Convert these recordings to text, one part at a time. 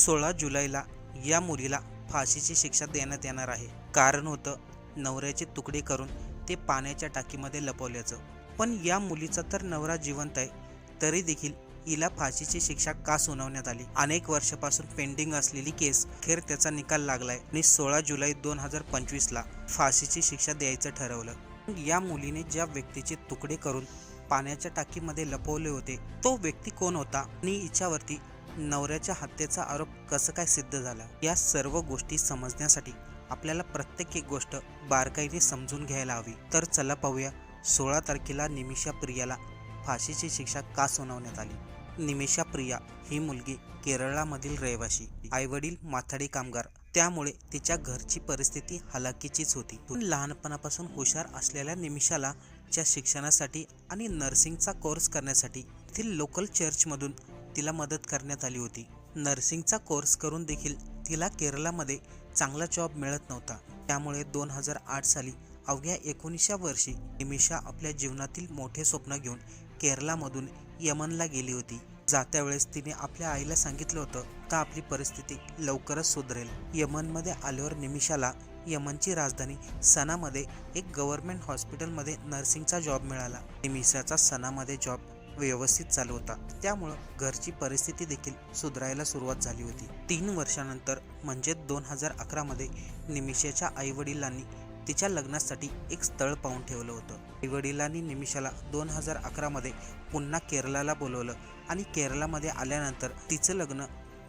सोळा जुलैला या मुलीला फाशीची शिक्षा देण्यात येणार आहे. कारण होतं नवऱ्याचे तुकडे करून ते पाण्याच्या टाकीमध्ये लपवल्याचं. पण या मुलीचा तर नवरा जिवंत आहे तरी देखील हिला फाशीची शिक्षा का सुनावण्यात आली? अनेक वर्षापासून पेंडिंग असलेली केस खेर त्याचा निकाल लागलाय आणि सोळा जुलै दोन हजार पंचवीसला फाशीची शिक्षा द्यायचं ठरवलं. या मुलीने ज्या व्यक्तीचे तुकडे करून पाण्याच्या टाकीमध्ये लपवले होते तो व्यक्ती कोण होता आणि हिच्यावरती नवऱ्याच्या हत्येचा आरोप कसं काय सिद्ध झाला? या सर्व गोष्टी समजण्यासाठी आपल्याला प्रत्येक एक गोष्ट बारकाईने समजून घ्यायला हवी. तर चला पाहूया सोळा तारखेला निमिषा प्रियाला फाशीची शिक्षा का सुनावण्यात आली? निमिषा प्रिया ही मुलगी केरळामधील रहिवाशी आईवडील माथाडी कामगार. त्यामुळे तिच्या घरची परिस्थिती हलाकीचीच होती. लहानपणापासून हुशार असलेल्या निमिषाला च्या शिक्षणासाठी आणि नर्सिंगचा कोर्स करण्यासाठी येथील लोकल चर्चमधून तिला मदत करण्यात आली होती. नर्सिंगचा कोर्स करून देखील तिला केरळामध्ये चांगला जॉब मिळत नव्हता. त्यामुळे दोन हजार आठ साली अवघ्या एकोणीसच्या वर्षी निमिषा आपल्या जीवनातील मोठे स्वप्न घेऊन केरळामधून यमनला गेली होती. जात्या वेळेस तिने आपल्या आईला सांगितलं होतं का आपली परिस्थिती लवकरच सुधरेल. यमनमध्ये आल्यावर निमिषाला यमनची राजधानी सनामध्ये एक गव्हर्नमेंट हॉस्पिटलमध्ये नर्सिंगचा जॉब मिळाला. निमिषाचा सनामध्ये जॉब व्यवस्थित चालू होता. त्यामुळं घरची परिस्थिती देखील सुधारायला सुरुवात झाली होती. तीन वर्षानंतर म्हणजे दोन हजार अकरामध्ये निमिषाच्या आईवडिलांनी तिच्या लग्नासाठी एक स्थळ पाहून ठेवलं होतं. आईवडिलांनी निमिषाला दोन हजार अकरामध्ये पुन्हा केरळाला बोलवलं आणि केरळामध्ये आल्यानंतर तिचं लग्न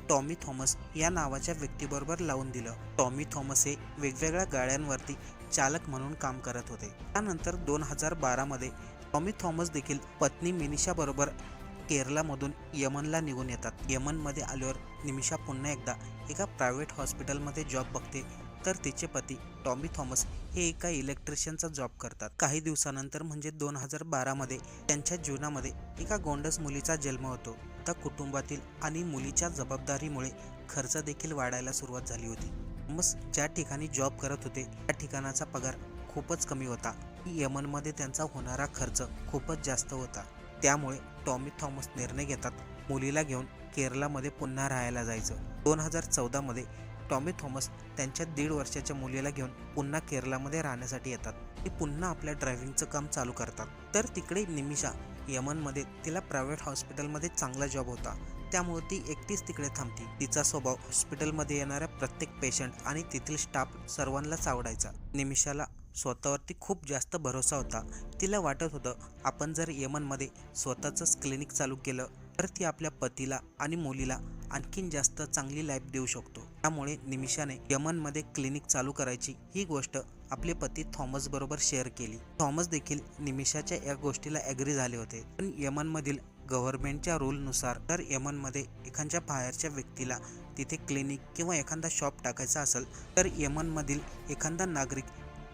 टॉमी थॉमस या नावाच्या व्यक्तीबरोबर लावून दिलं. टॉमी थॉमस हे वेगवेगळ्या गाड्यांवरती चालक म्हणून काम करत होते. त्यानंतर दोन हजार बारामध्ये टॉमी थॉमस देखील पत्नी मिनिषाबरोबर बरोबर यमनला निघून येतात. यमनमध्ये आल्यावर निमिषा पुन्हा एकदा एका प्रायव्हेट हॉस्पिटलमध्ये जॉब बघते. तर तिचे पती टॉमी थॉमस हे एका इलेक्ट्रिशियनचा जॉब करतात. काही दिवसानंतर म्हणजे दोन हजार बारामध्ये त्यांच्या जीवनामध्ये एका गोंडस मुलीचा जन्म होतो. त्या कुटुंबातील आणि मुलीच्या जबाबदारीमुळे खर्च देखील वाढायला सुरुवात झाली होती. थॉमस ज्या ठिकाणी जॉब करत होते त्या ठिकाणाचा पगार खूपच कमी होता. यमनमध्ये त्यांचा होणारा खर्च खूपच जास्त होता. त्यामुळे टॉमी थॉमस निर्णय घेतात मुलीला घेऊन केरलामध्ये पुन्हा राहायला जायचं. दोन हजार चौदामध्ये टॉमी थॉमस त्यांच्या दीड वर्षाच्या मुलीला घेऊन पुन्हा केरळामध्ये राहण्यासाठी येतात. ते पुन्हा आपल्या ड्रायव्हिंगचं काम चालू करतात. तर तिकडे निमिषा यमनमध्ये तिला प्रायव्हेट हॉस्पिटलमध्ये चांगला जॉब होता. त्यामुळे ती एकटीच तिकडे थांबती. तिचा स्वभाव हॉस्पिटलमध्ये येणाऱ्या प्रत्येक पेशंट आणि तेथील स्टाफ सर्वांनाच आवडायचा. निमिषाला स्वतःवरती खूप जास्त भरोसा होता. तिला वाटत होतं आपण जर यमनमध्ये स्वतःचंच क्लिनिक चालू केलं तर ती आपल्या पतीला आणि मुलीला आणखीन जास्त चांगली लाईफ देऊ शकतो. त्यामुळे निमिषाने यमनमध्ये क्लिनिक चालू करायची ही गोष्ट आपले पती थॉमस बरोबर शेअर केली. थॉमस देखील निमिषाच्या या गोष्टीला ॲग्री झाले होते. पण यमनमधील गव्हर्नमेंटच्या रूलनुसार तर यमनमध्ये एखाद्या बाहेरच्या व्यक्तीला तिथे क्लिनिक किंवा एखादा शॉप टाकायचा असेल तर यमनमधील एखादा नागरिक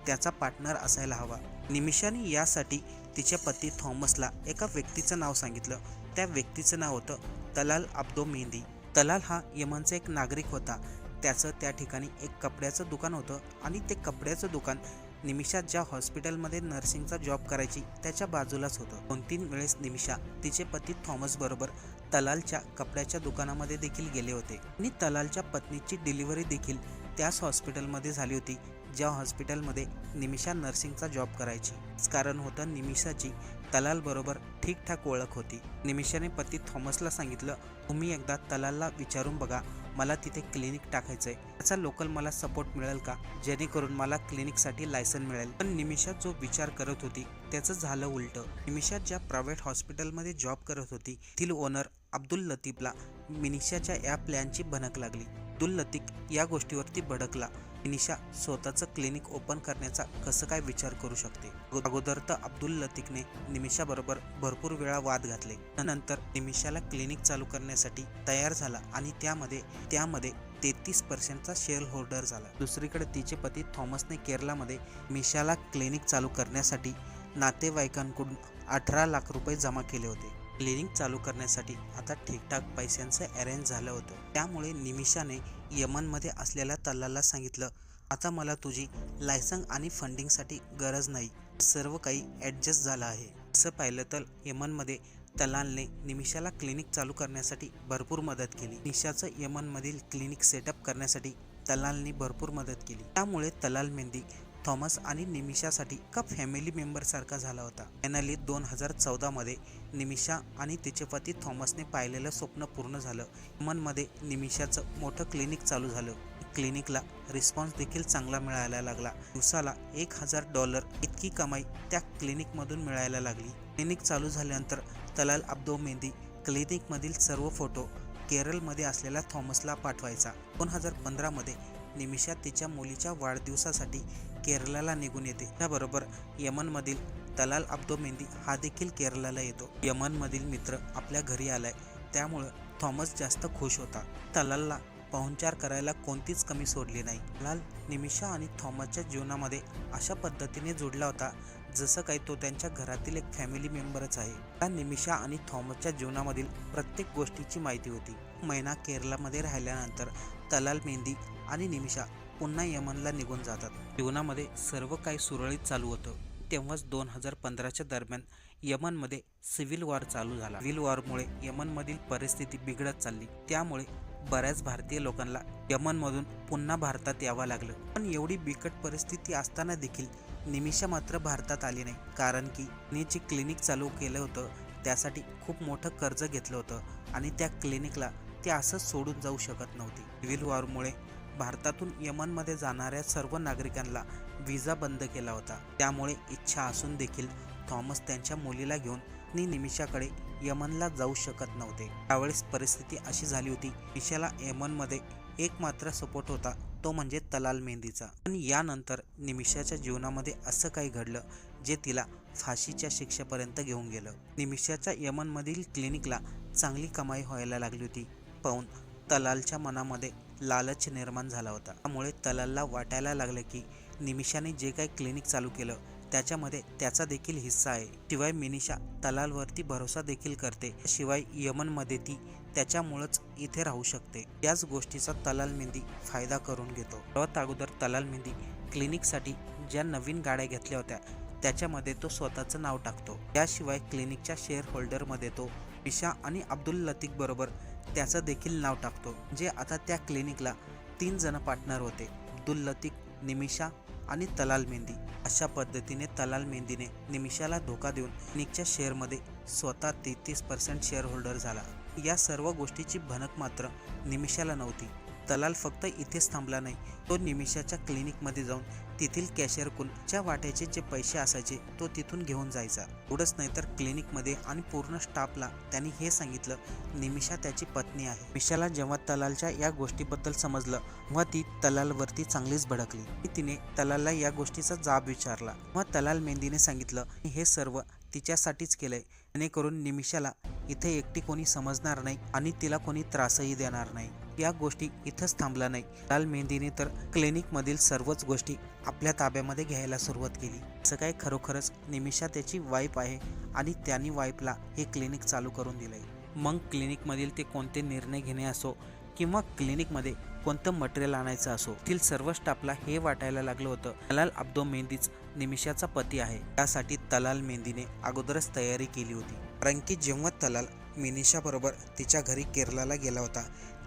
त्याचा पार्टनर असायला हवा. निमिषाने यासाठी तिच्या पती थॉमसला एका व्यक्तीचं नाव सांगितलं. त्या व्यक्तीचं नाव होतं तलाल अब्दो मेहंदी. तलाल हा यमनचा एक नागरिक होता. त्याचं त्या ठिकाणी एक कपड्याचं दुकान होतं आणि ते कपड्याचं दुकान निमिषा ज्या हॉस्पिटलमध्ये नर्सिंगचा जॉब करायची त्याच्या बाजूलाच होतं. दोन तीन वेळेस निमिषा तिचे पती थॉमस बरोबर तलालच्या कपड्याच्या दुकानामध्ये देखील गेले होते. आणि तलालच्या पत्नीची डिलिव्हरी देखील त्याच हॉस्पिटलमध्ये झाली होती. ज्या हॉस्पिटलमध्ये निमिषा नर्सिंगचा जॉब करायची. कारण होतं निमिषाची तलाल बरोबर ठीकठाक ओळख होती. निमिषाने पती थॉमसला सांगितलं तुम्ही एकदा तलालला विचारून बघा मला तिथे क्लिनिक टाकायचं आहे त्याचा लोकल मला सपोर्ट मिळेल का? जेणेकरून मला क्लिनिकसाठी लायसन मिळेल. पण निमिषा जो विचार करत होती त्याचं झालं उलटं. निमिषा ज्या प्रायव्हेट हॉस्पिटलमध्ये जॉब करत होती तील ओनर अब्दुल लतीफला मिनिषाच्या या प्लॅनची भनक लागली. अब्दुल लतीफ या गोष्टीवरती भडकला. निशा स्वतःचं क्लिनिक ओपन करण्याचा कसं काय विचार करू शकते? अगोदर तर अब्दुल लतीफने निमिषाबरोबर भरपूर वेळा वाद घातले. नंतर निमिषाला क्लिनिक चालू करण्यासाठी तयार झाला आणि त्यामध्ये त्यामध्ये तेहतीस पर्सेंटचा शेअर होल्डर झाला. दुसरीकडे तिचे पती थॉमसने केरळामध्ये मिशाला क्लिनिक चालू करण्यासाठी नातेवाईकांकडून अठरा लाख रुपये जमा केले होते. क्लिनिक चालू करण्यासाठी आता ठीकठाक पैशांचं अरेंज झालं होतं. त्यामुळे निमिषाने यमनमध्ये असलेल्या तल्लाला सांगितलं आता मला तुझी लायसन आणि फंडिंगसाठी गरज नाही. सर्व काही ॲडजस्ट झालं आहे. असं पाहिलं तर यमनमध्ये तलालने निमिषाला क्लिनिक चालू करण्यासाठी भरपूर मदत केली. निशाचं यमनमधील क्लिनिक सेटअप करण्यासाठी तलालने भरपूर मदत केली. त्यामुळे तलाल मेहंदी थॉमस आणि निमिषासाठी का फॅमिली मेंबरसारखा झाला होता? फायनली दोन हजार चौदामध्ये निमिषा आणि तिचे पती थॉमसने पाहिलेलं स्वप्न पूर्ण झालं. मनमध्ये निमिषाचं मोठं क्लिनिक चालू झालं. क्लिनिकला रिस्पॉन्स देखील चांगला मिळायला लागला. दिवसाला एक हजार डॉलर इतकी कमाई त्या क्लिनिकमधून मिळायला लागली. क्लिनिक चालू झाल्यानंतर तलाल अब्दो मेहंदी क्लिनिकमधील सर्व फोटो केरळमध्ये असलेल्या थॉमसला पाठवायचा. दोन हजार पंधरामध्ये निमिषा तिच्या मुलीच्या वाढदिवसासाठी केरळला निघून येते. त्याबरोबर यमनमधील तलाल अब्दो मेहंदी हा देखील केरळला येतो. यमनमधील मित्र आपल्या घरी आलाय. त्यामुळं थॉमस जास्त खुश होता. तलालला पाहुणचार करायला कोणतीच कमी सोडली नाही. लाल निमिषा आणि थॉमसच्या जीवनामध्ये अशा पद्धतीने जोडला होता जसं काही तो त्यांच्या घरातील एक फॅमिली मेंबरच आहे. त्या निमिषा आणि थॉमसच्या जीवनामधील प्रत्येक गोष्टीची माहिती होती. महिना केरळामध्ये राहिल्यानंतर तलाल मेहंदी आणि निमिषा पुन्हा यमनला निघून जातात. जीवनामध्ये सर्व काही सुरळीत चालू होतं. तेव्हाच दोन हजार पंधराच्या दरम्यान यमनमध्ये सिव्हिल वॉर चालू झाला. सिव्हिल वॉरमुळे यमनमधील परिस्थिती बिघडत चालली. त्यामुळे बऱ्याच भारतीय लोकांना यमनमधून पुन्हा भारतात यावं लागलं. पण एवढी बिकट परिस्थिती असताना देखील निमिषा मात्र भारतात आली नाही. कारण की मी जे क्लिनिक चालू केलं होतं. त्यासाठी खूप मोठं कर्ज घेतलं होतं. आणि त्या क्लिनिकला ते असंच सोडून जाऊ शकत नव्हती. सिव्हिल वॉरमुळे भारतातून यमनमध्ये जाणाऱ्या सर्व नागरिकांना व्हिसा बंद केला होता. त्यामुळे इच्छा असून देखील थॉमस त्यांच्या मुलीला घेऊन नि निमिषाकडे यमनला जाऊ शकत नव्हते. त्यावेळेस परिस्थिती अशी झाली होती निशाला यमनमध्ये एक मात्र सपोर्ट होता तो म्हणजे तलाल मेहंदीचा. पण यानंतर निमिषाच्या जीवनामध्ये असं काही घडलं जे तिला फाशीच्या शिक्षेपर्यंत घेऊन गेलं. निमिषाच्या यमनमधील क्लिनिकला चांगली कमाई व्हायला लागली होती. पाहून तलालच्या मनामध्ये लालच निर्माण झाला होता. त्यामुळे तलालला वाटायला लागलं की निमिषाने जे काही क्लिनिक चालू केलं त्याच्यामध्ये त्याचा देखील हिस्सा आहे. शिवाय मिनिषा तलालवरती भरोसा देखील करते. शिवाय यमनमध्ये ती त्याच्यामुळंच इथे राहू शकते. याच गोष्टीचा तलाल मेहंदी फायदा करून घेतो. सर्वात अगोदर तलाल मेहंदी क्लिनिकसाठी ज्या नवीन गाड्या घेतल्या होत्या त्याच्यामध्ये तो स्वतःचं नाव टाकतो. त्याशिवाय क्लिनिकच्या शेअर होल्डरमध्ये तो मिशा आणि अब्दुल लतीक बरोबर त्याचं देखील नाव टाकतो जे आता त्या क्लिनिकला तीन जण पार्टनर होते दुल्लतिक निमिषा आणि तलाल मेहंदी. अशा पद्धतीने तलाल मेहंदीने निमिषाला धोका देऊन क्लिनिकच्या शेअरमध्ये स्वतः तेहतीस पर्सेंट शेअर होल्डर झाला. या सर्व गोष्टीची भनक मात्र निमिषाला नव्हती. दलाल फक्त इथेच थांबला नाही. तो निमिषाच्या क्लिनिकमध्ये जाऊन तेथील कॅशियरकडूनच्या वाट्याचे जे पैसे असायचे तो तिथून घेऊन जायचा. एवढंच नाही तर क्लिनिकमध्ये आणि पूर्ण स्टाफला त्यांनी हे सांगितलं निमिषा त्याची पत्नी आहे. निमिषाला जेव्हा तलालच्या या गोष्टीबद्दल समजलं तेव्हा ती तलालवरती चांगलीच भडकली. तिने तलालला या गोष्टीचा जाब विचारला. तेव्हा तलाल मेहंदीने सांगितलं हे सर्व तिच्यासाठीच केलंय. जेणेकरून निमिषाला इथे एकटी कोणी समजणार नाही आणि तिला कोणी त्रासही देणार नाही. या गोष्टी इथंच थांबला नाही लाल मेहंदीने तर क्लिनिकमधील सर्वच गोष्टी आपल्या ताब्यामध्ये घ्यायला सुरुवात केली. असं काय खरोखरच निमिषा त्याची वाईफ आहे आणि त्यांनी वाईफला हे क्लिनिक चालू करून दिलंय. मग क्लिनिकमधील ते कोणते निर्णय घेणे असो किंवा क्लिनिकमध्ये कोणतं मटेरियल आणायचं असो तील सर्व स्टाफला हे वाटायला लागलं होतं. तलाल अब्दो मेहंदीच निमिषाचा पती आहे. त्यासाठी तलाल मेहंदीने अगोदरच तयारी केली होती. कारण की जेव्हा तलाल मिनिषाबरोबर तिच्या घरी केरलाला गेला होता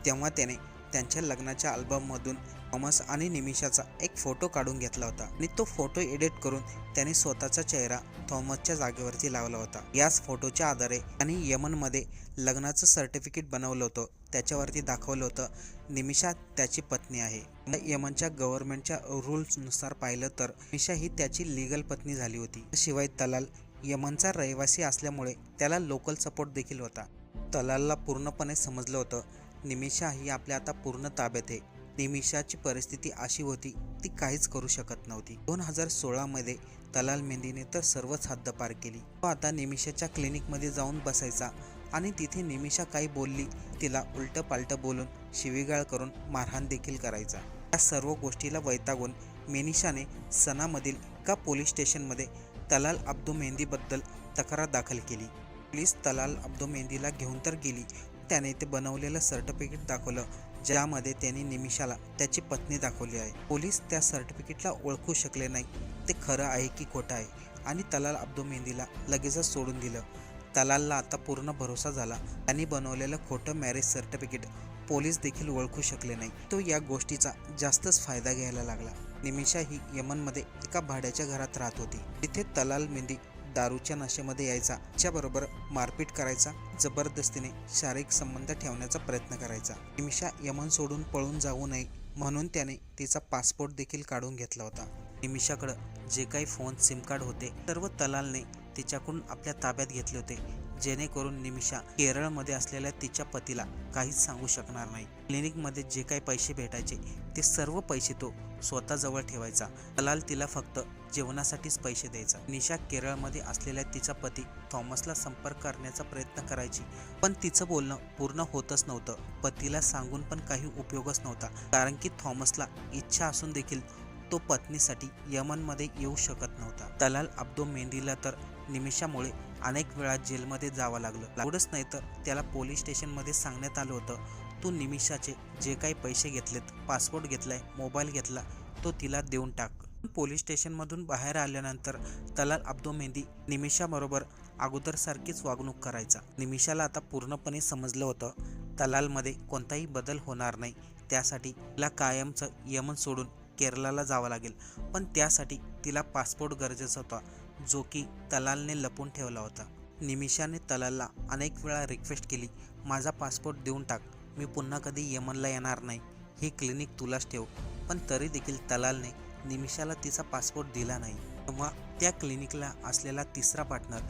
तेव्हा त्याने त्यांच्या लग्नाच्या अल्बममधून थॉमस आणि निमिषाचा एक फोटो काढून घेतला होता आणि तो फोटो एडिट करून त्याने स्वतःचा चेहरा थॉमसच्या जागेवरती लावला होता. याच फोटोच्या आधारे त्यांनी यमनमध्ये लग्नाचं सर्टिफिकेट बनवलं होतं. त्याच्यावरती दाखवलं होतं. निमिषा त्याची पत्नी आहे. यमनच्या गव्हर्नमेंटच्या रूल्सनुसार पाहिलं तर निमिषा ही त्याची लिगल पत्नी झाली होती. शिवाय तलाल यमनचा रहिवासी असल्यामुळे त्याला लोकल सपोर्ट देखील होता. तलालला पूर्णपणे समजलं होतं. निमिषा ही आपल्या आता पूर्ण ताब्यात आहे. निमिषाची परिस्थिती अशी होती ती काहीच करू शकत नव्हती. दोन हजार सोळामध्ये तलाल मेहंदीने तर सर्वच हद्दपार केली. तो आता निमिषाच्या क्लिनिकमध्ये जाऊन बसायचा. आणि तिथे निमिषा काही बोलली तिला उलटं पालटं बोलून शिवीगाळ करून मारहाण देखील करायचा. या सर्व गोष्टीला वैतागून मेनिशाने सनामधील का पोलीस स्टेशनमध्ये तलाल अब्दू मेहंदीबद्दल तक्रार दाखल केली. पोलीस तलाल अब्दू मेहंदीला घेऊन तर गेली त्याने ते बनवलेलं सर्टिफिकेट दाखवलं ज्यामध्ये त्यांनी निमिषाला त्याची पत्नी दाखवली आहे. पोलीस त्या सर्टिफिकेटला ओळखू शकले नाही ते खरं आहे की खोटं आहे आणि तलाल अब्दू मेहंदीला लगेचच सोडून दिलं. तलालला आता पूर्ण भरोसा झाला. त्यांनी बनवलेलं खोटं मॅरेज सर्टिफिकेट पोलीस देखील ओळखू शकले नाही. तो या गोष्टीचा जास्तच फायदा घ्यायला लागला. निमिषा ही यमनमध्ये एका भाड्याच्या घरात राहत होती. तिथे तलाल मेंदी दारूच्या नशेमध्ये यायचा. तिच्याबरोबर मारपीट करायचा. जबरदस्तीने शारीरिक संबंध ठेवण्याचा प्रयत्न करायचा. निमिषा यमन सोडून पळून जाऊ नये म्हणून त्याने तिचा पासपोर्ट देखील काढून घेतला होता. निमिषाकडं जे काही फोन सिम कार्ड होते सर्व तलालने तिच्याकडून आपल्या ताब्यात घेतले होते. जेणेकरून निमिषा केरळमध्ये असलेल्या तिच्या पतीला काहीच सांगू शकणार नाही. क्लिनिकमध्ये जे काही पैसे भेटायचे ते सर्व पैसे तो स्वतःजवळ ठेवायचा. दलाल तिला फक्त जेवणासाठीच पैसे द्यायचा. निशा केरळमध्ये असलेल्या तिचा पती थॉमसला संपर्क करण्याचा प्रयत्न करायची. पण तिचं बोलणं पूर्ण होतच नव्हतं. पतीला सांगून पण काही उपयोगच नव्हता. कारण की थॉमसला इच्छा असून देखील तो पत्नीसाठी यमनमध्ये येऊ शकत नव्हता. दलाल अब्दो मेहंदीला तर निमिषामुळे अनेक वेळा जेलमध्ये जावं लागलं. एवढंच नाही तर त्याला पोलीस स्टेशनमध्ये सांगण्यात आलं होतं तू निमिषाचे जे काही पैसे घेतलेत पासपोर्ट घेतलाय मोबाईल घेतला तो तिला देऊन टाक. पोलीस स्टेशनमधून बाहेर आल्यानंतर तलाल अब्दो मेहंदी निमिषाबरोबर अगोदरसारखीच वागणूक करायचा. निमिषाला आता पूर्णपणे समजलं होतं तलालमध्ये कोणताही बदल होणार नाही. त्यासाठी तिला कायमचं यमन सोडून केरलाला जावं लागेल. पण त्यासाठी तिला पासपोर्ट गरजेचा होता. जो की तलालने लपून ठेवला होता. निमिषाने तलालला अनेक वेळा रिक्वेस्ट केली माझा पासपोर्ट देऊन टाक मी पुन्हा कधी यमनला येणार नाही ही क्लिनिक तुलाच ठेव. पण तरी देखील तलालने निमिषाला तिचा पासपोर्ट दिला नाही. तेव्हा त्या क्लिनिकला असलेला तिसरा पार्टनर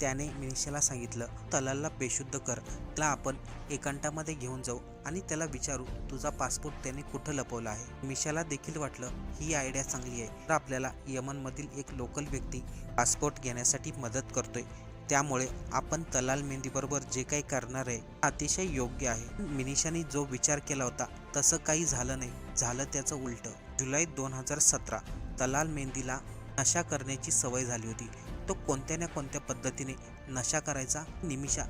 त्याने मिनिशाला सांगितलं तलालला बेशुद्ध कर. त्याला आपण एकांटामध्ये घेऊन जाऊ आणि त्याला विचारू तुझा पासपोर्ट त्याने कुठं लपवला आहे? मिशाला देखील वाटलं ही आयडिया चांगली आहे. तर आपल्याला यमनमधील एक लोकल व्यक्ती पासपोर्ट घेण्यासाठी मदत करतोय. त्यामुळे आपण तलाल मेहंदीबरोबर जे काही करणार आहे अतिशय योग्य आहे. मिनिशाने जो विचार केला होता तसं काही झालं नाही. झालं त्याचं उलटं. जुलै दोन हजार सतरा तलाल मेहंदीला नशा करण्याची सवय झाली होती. तो कोणत्या ना कोणत्या पद्धतीने नशा करायचा निमिषा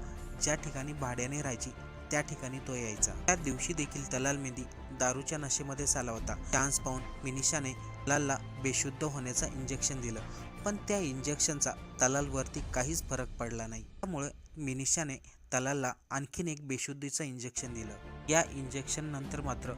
ज्या ठिकाणी भाड्याने राहायची त्या ठिकाणी तो यायचा. त्या दिवशी देखील तलाल मेंदी दारूच्या नशेमध्ये आला होता. चान्स पाहून मिनिशाने दलालला बेशुद्ध होण्याचा इंजेक्शन दिलं. पण त्या इंजेक्शनचा तलालवरती काहीच फरक पडला नाही. त्यामुळे मिनिशाने तलालला आणखीन एक बेशुद्धीचं इंजेक्शन दिलं. या इंजेक्शन नंतर मात्र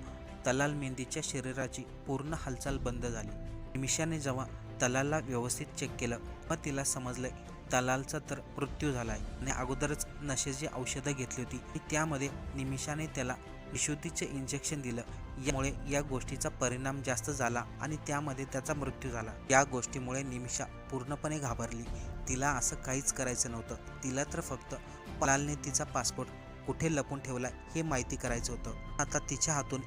तलाल मेंदीच्या शरीराची पूर्ण हालचाल बंद झाली. निमिषाने जेव्हा तलालला व्यवस्थित चेक केलं. मग तिला समजलं तलालचा तर मृत्यू झाला आहे आणि अगोदरच नशेची औषधं घेतली होती. आणि त्यामध्ये निमिषाने त्याला विशुद्धीचे इंजेक्शन दिलं. यामुळे या गोष्टीचा परिणाम जास्त झाला आणि त्यामध्ये त्याचा मृत्यू झाला. या गोष्टीमुळे निमिषा पूर्णपणे घाबरली. तिला असं काहीच करायचं नव्हतं. तिला तर फक्त पलालने तिचा पासपोर्ट कुठे लपून ठेवला हे माहिती करायचं होतं. आता तिच्या हातून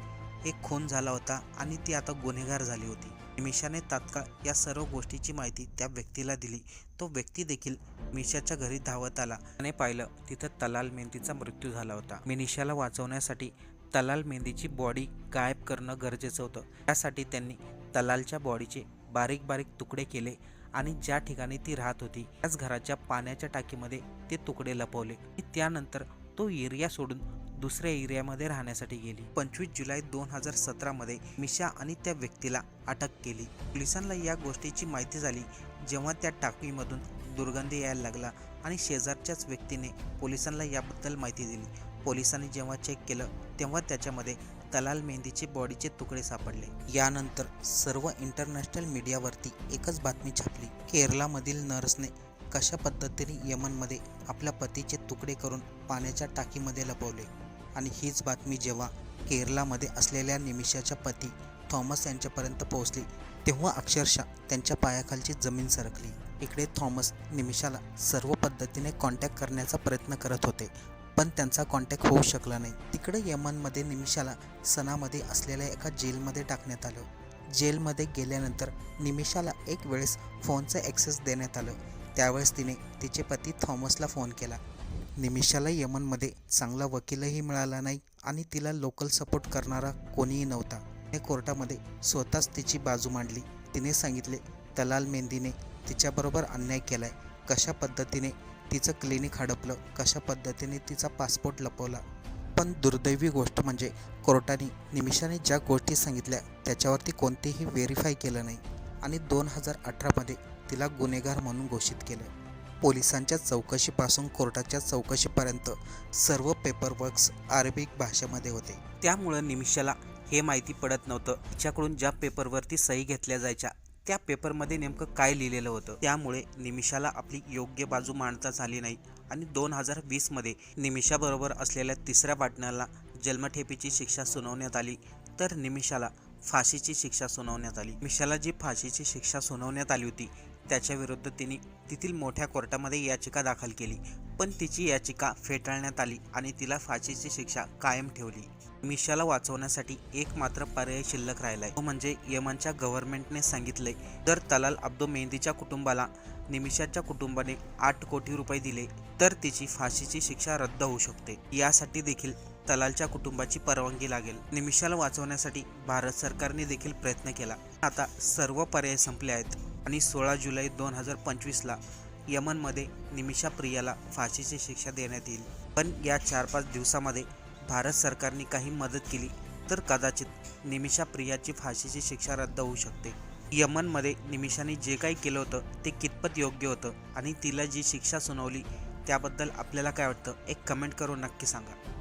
एक खून झाला होता आणि ती आता गुन्हेगार झाली होती. मिशाने तात्काळ या सर्व गोष्टीची माहिती त्या व्यक्तीला दिली. तो व्यक्ती देखील मिशाच्या घरी धावत आला. त्याने पाहिलं तिथं तलाल मेहंदीचा मृत्यू झाला होता. मिनिशाला वाचवण्यासाठी तलाल मेहंदीची बॉडी गायब करणं गरजेचं होतं. त्यासाठी त्यांनी तलालच्या बॉडीचे बारीक बारीक तुकडे केले आणि ज्या ठिकाणी ती राहत होती त्याच घराच्या पाण्याच्या टाकीमध्ये ते तुकडे लपवले. त्यानंतर तो एरिया सोडून दुसऱ्या एरियामध्ये राहण्यासाठी गेली. पंचवीस जुलै दोन हजार सतरामध्ये मिशा आणि त्या व्यक्तीला अटक केली. पोलिसांना या गोष्टीची माहिती झाली. जेव्हा त्या टाकीमधून दुर्गंधी यायला लागला आणि शेजारच्याच व्यक्तीने पोलिसांना याबद्दल माहिती दिली. पोलिसांनी जेव्हा चेक केलं तेव्हा त्याच्यामध्ये तलाल मेहंदीचे बॉडीचे तुकडे सापडले. यानंतर सर्व इंटरनॅशनल मीडियावरती एकच बातमी छापली. केरळामधील नर्सने कशा पद्धतीने यमनमध्ये आपल्या पतीचे तुकडे करून पाण्याच्या टाकीमध्ये लपवले? आणि हीच बातमी जेव्हा केरलामध्ये असलेल्या निमिषाच्या पती थॉमस यांच्यापर्यंत पोहोचली तेव्हा अक्षरशः त्यांच्या पायाखालची जमीन सरकली. इकडे थॉमस निमिषाला सर्व पद्धतीने कॉन्टॅक्ट करण्याचा प्रयत्न करत होते पण त्यांचा कॉन्टॅक्ट होऊ शकला नाही. तिकडे यमनमध्ये निमिषाला सणामध्ये असलेल्या एका जेलमध्ये टाकण्यात आलं. जेलमध्ये गेल्यानंतर निमिषाला एक वेळेस फोनचं ॲक्सेस देण्यात आलं. त्यावेळेस तिने तिचे पती थॉमसला फोन केला. निमिषाला यमनमध्ये चांगला वकीलही मिळाला नाही आणि तिला लोकल सपोर्ट करणारा कोणीही नव्हता. तिने कोर्टामध्ये स्वतःच तिची बाजू मांडली. तिने सांगितले तलाल मेहंदीने तिच्याबरोबर अन्याय केलाय. कशा पद्धतीने तिचं क्लिनिक हडपलं? कशा पद्धतीने तिचा पासपोर्ट लपवला? पण दुर्दैवी गोष्ट म्हणजे कोर्टाने निमिषाने ज्या गोष्टी सांगितल्या त्याच्यावरती कोणतेही व्हेरीफाय केलं नाही आणि दोन हजार अठरामध्ये तिला गुन्हेगार म्हणून घोषित केलं. पोलिसांच्या चौकशीपासून कोर्टाच्या चौकशीपर्यंत सर्व पेपरवर्क्स अरेबिक भाषेमध्ये होते. त्यामुळं निमिषाला हे माहिती पडत नव्हतं. तिच्याकडून ज्या पेपरवरती सही घेतल्या जायच्या त्या पेपरमध्ये नेमकं काय लिहिलेलं होतं? त्यामुळे निमिषाला आपली योग्य बाजू मांडताच आली नाही आणि दोन हजार वीसमध्ये निमिषाबरोबर असलेल्या तिसऱ्या पार्टनरला जन्मठेपीची शिक्षा सुनावण्यात आली तर निमिषाला फाशीची शिक्षा सुनावण्यात आली. निमिषाला जी फाशीची शिक्षा सुनावण्यात आली होती त्याच्या विरुद्ध तिने तेथील मोठ्या कोर्टामध्ये याचिका दाखल केली. पण तिची याचिका फेटाळण्यात आली आणि तिला फाशीची शिक्षा कायम ठेवली. मिशाला वाचवण्यासाठी एक मात्र पर्याय शिल्लक राहिलाय. तो म्हणजे यमनच्या गव्हर्नमेंटने सांगितले जर तलाल अब्दो मेहंदीच्या कुटुंबाला निमिषाच्या कुटुंबाने आठ कोटी रुपये दिले तर तिची फाशीची शिक्षा रद्द होऊ शकते. यासाठी देखील तलालच्या कुटुंबाची परवानगी लागेल. निमिषाला वाचवण्यासाठी भारत सरकारने देखील प्रयत्न केला. आता सर्व पर्याय संपले आहेत. आणि सोळा जुलै दोन हजार पंचवीसला यमनमध्ये निमिषा प्रियाला फाशीची शिक्षा देण्यात येईल. पण या चार पाच दिवसामध्ये भारत सरकारने काही मदत केली तर कदाचित निमिषा प्रियाची फाशीची शिक्षा रद्द होऊ शकते. यमनमध्ये निमिषाने जे काही केलं होतं ते कितपत योग्य होतं आणि तिला जी शिक्षा सुनावली त्याबद्दल आपल्याला काय वाटतं एक कमेंट करून नक्की सांगा.